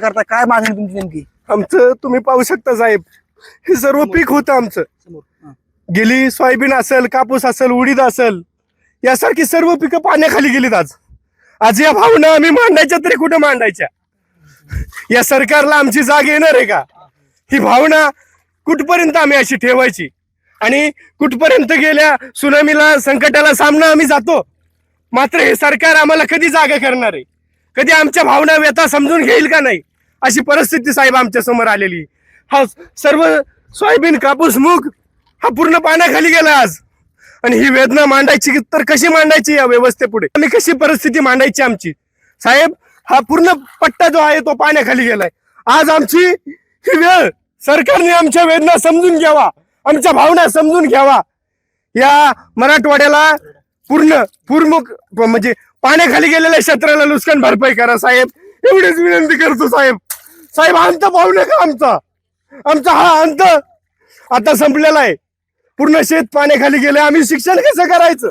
करता? काय मागणी तुमची नेमकी? आमचं तुम्ही पाहू शकता साहेब. हे सर्व पीक होतं आमचं. समोर. गेली सोयाबीन असेल कापूस असेल उडीद असेल यासारखी सर्व पिकं पाण्याखाली गेलीत आज. आज या भावना आम्ही मांडायच्या तरी कुठं मांडायच्या? या सरकारला आमची जाग येणार आहे का? ही भावना कुठपर्यंत आम्ही अशी ठेवायची? आणि कुठपर्यंत गेल्या सुनामीला संकटाला सामना आम्ही जातो? मात्र हे सरकार आम्हाला कधी जागा करणार आहे? कधी आमच्या भावना व्यथा समजून घेईल का नाही? अशी परिस्थिती साहेब आमच्यासमोर आलेली. हा सर्व सोयाबीन कापूस मूग हा पूर्ण पाण्याखाली गेला आज. आणि ही वेदना मांडायची की तर कशी मांडायची या व्यवस्थेपुढे? आम्ही कशी परिस्थिती मांडायची आमची? साहेब हा पूर्ण पट्टा जो आहे तो पाण्याखाली गेलाय. आज आमची ही वेळ सरकारने आमच्या वेदना समजून घ्यावा आमच्या भावना समजून घ्यावा. या मराठवाड्याला पूर्ण पूर्ण म्हणजे पाण्याखाली गेलेल्या क्षेत्राला नुकसान भरपाई करा साहेब. एवढीच विनंती करतो साहेब. साहेब अंत पाहू नका आमचा. आमचा हा अंत आता संपलेला आहे. पूर्ण शेत पाण्याखाली गेले आम्ही शिक्षण कसं करायचं?